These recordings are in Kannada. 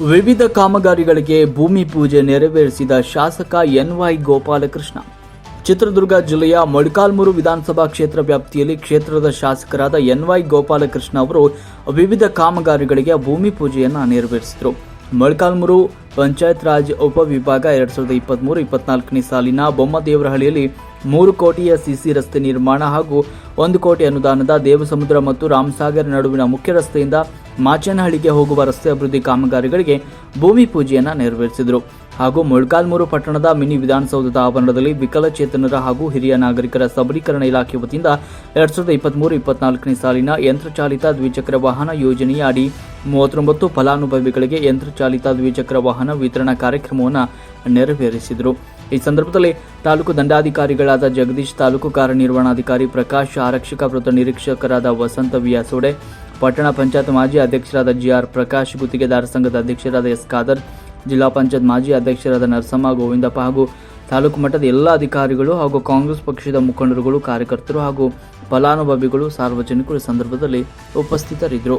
ವಿವಿಧ ಕಾಮಗಾರಿಗಳಿಗೆ ಭೂಮಿ ಪೂಜೆ ನೆರವೇರಿಸಿದ ಶಾಸಕ ಎನ್ವೈ ಗೋಪಾಲಕೃಷ್ಣ. ಚಿತ್ರದುರ್ಗ ಜಿಲ್ಲೆಯ ಮೊಳಕಾಲ್ಮೂರು ವಿಧಾನಸಭಾ ಕ್ಷೇತ್ರ ವ್ಯಾಪ್ತಿಯಲ್ಲಿ ಕ್ಷೇತ್ರದ ಶಾಸಕರಾದ ಎನ್ವೈ ಗೋಪಾಲಕೃಷ್ಣ ಅವರು ವಿವಿಧ ಕಾಮಗಾರಿಗಳಿಗೆ ಭೂಮಿ ಪೂಜೆಯನ್ನು ನೆರವೇರಿಸಿದರು. ಮೊಳಕಾಲ್ಮೂರು ಪಂಚಾಯತ್ ರಾಜ್ ಉಪವಿಭಾಗ ಎರಡ್ ಸಾವಿರದ ಇಪ್ಪತ್ತ್ಮೂರು ಇಪ್ಪತ್ನಾಲ್ಕನೇ ಸಾಲಿನ ಬೊಮ್ಮದೇವರಹಳ್ಳಿಯಲ್ಲಿ ಮೂರು ಕೋಟಿಯ ಸಿಸಿ ರಸ್ತೆ ನಿರ್ಮಾಣ ಹಾಗೂ ಒಂದು ಕೋಟಿ ಅನುದಾನದ ದೇವಸಮುದ್ರ ಮತ್ತು ರಾಮಸಾಗರ್ ನಡುವಿನ ಮುಖ್ಯ ರಸ್ತೆಯಿಂದ ಮಾಚೇನಹಳ್ಳಿಗೆ ಹೋಗುವ ರಸ್ತೆ ಅಭಿವೃದ್ಧಿ ಕಾಮಗಾರಿಗಳಿಗೆ ಭೂಮಿ ಪೂಜೆಯನ್ನು ನೆರವೇರಿಸಿದರು. ಹಾಗೂ ಮೊಳಕಾಲ್ಮೂರು ಪಟ್ಟಣದ ಮಿನಿ ವಿಧಾನಸೌಧದ ಆವರಣದಲ್ಲಿ ವಿಕಲಚೇತನರ ಹಾಗೂ ಹಿರಿಯ ನಾಗರಿಕರ ಸಬಲೀಕರಣ ಇಲಾಖೆ ವತಿಯಿಂದ ಎರಡ್ ಸಾವಿರದ ಇಪ್ಪತ್ತ್ಮೂರು ಇಪ್ಪತ್ನಾಲ್ಕನೇ ಸಾಲಿನ ಯಂತ್ರಚಾಲಿತ ದ್ವಿಚಕ್ರ ವಾಹನ ಯೋಜನೆಯ ಅಡಿ ಮೂವತ್ತೊಂಬತ್ತು ಫಲಾನುಭವಿಗಳಿಗೆ ಯಂತ್ರಚಾಲಿತ ದ್ವಿಚಕ್ರ ವಾಹನ ವಿತರಣಾ ಕಾರ್ಯಕ್ರಮವನ್ನು ನೆರವೇರಿಸಿದರು. ಈ ಸಂದರ್ಭದಲ್ಲಿ ತಾಲೂಕು ದಂಡಾಧಿಕಾರಿಗಳಾದ ಜಗದೀಶ್, ತಾಲೂಕು ಕಾರ್ಯನಿರ್ವಹಣಾಧಿಕಾರಿ ಪ್ರಕಾಶ್, ಆರಕ್ಷಕ ವೃತ್ತ ನಿರೀಕ್ಷಕರಾದ ವಸಂತ ವಿಯಾಸೋಡೆ ಪಟ್ಟಣ ಪಂಚಾಯತ್ ಮಾಜಿ ಅಧ್ಯಕ್ಷರಾದ ಜಿಆರ್ ಪ್ರಕಾಶ್, ಗುತ್ತಿಗೆದಾರ ಸಂಘದ ಅಧ್ಯಕ್ಷರಾದ ಎಸ್ ಖಾದರ್ ಜಿಲ್ಲಾ ಪಂಚಾಯತ್ ಮಾಜಿ ಅಧ್ಯಕ್ಷರಾದ ನರಸಮ್ಮ ಗೋವಿಂದಪ್ಪ ಹಾಗೂ ತಾಲೂಕು ಮಟ್ಟದ ಎಲ್ಲ ಅಧಿಕಾರಿಗಳು ಹಾಗೂ ಕಾಂಗ್ರೆಸ್ ಪಕ್ಷದ ಮುಖಂಡರುಗಳು, ಕಾರ್ಯಕರ್ತರು ಹಾಗೂ ಫಲಾನುಭವಿಗಳು ಸಾರ್ವಜನಿಕರು ಸಂದರ್ಭದಲ್ಲಿ ಉಪಸ್ಥಿತರಿದ್ದರು.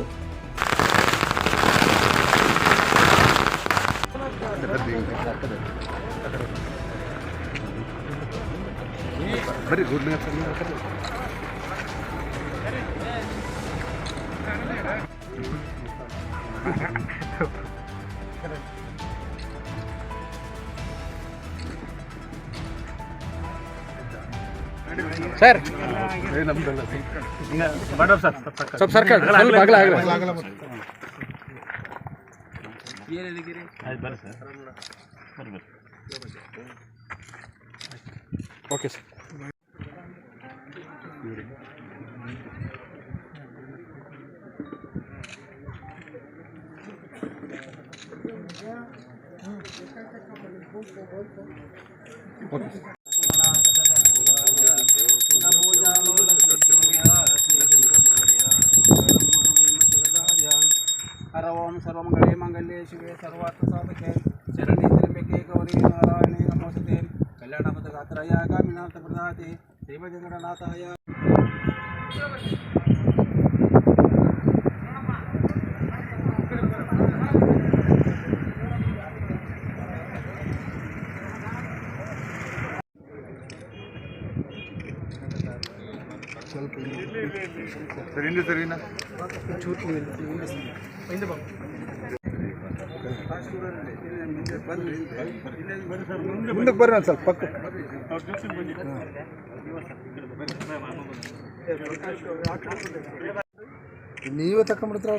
ಸರ್ ನಮ್ದಲ್ಲ ಸ್ವಲ್ಪ ಸರ್ಕಲ್ ಸ್ವಲ್ಪ ಅಗಲ ಅಗಲ ಓಕೆ ಸರ್ हरवाम सर्व मंगले मङ्गल्ये शिवे सर्वार्थसाधके शरणे त्र्यम्बके गौरी नारायणे नमोऽस्ते कल्याणपदगात्राय कामिनाथप्रदाते श्रीमजगणनाथाय ದೇವಜಂಗಡನಾಥಾಯ ಸರಿನಾ ಸರಿನಾ? ಮುಂದಕ್ಕೆ ಬರ್ರಿ ಒಂದು ಸ್ವಲ್ಪ ಪಕ್ಕ. ನೀವೇ ತಕೊಂಡ್ಬಿಡ್ತಾರ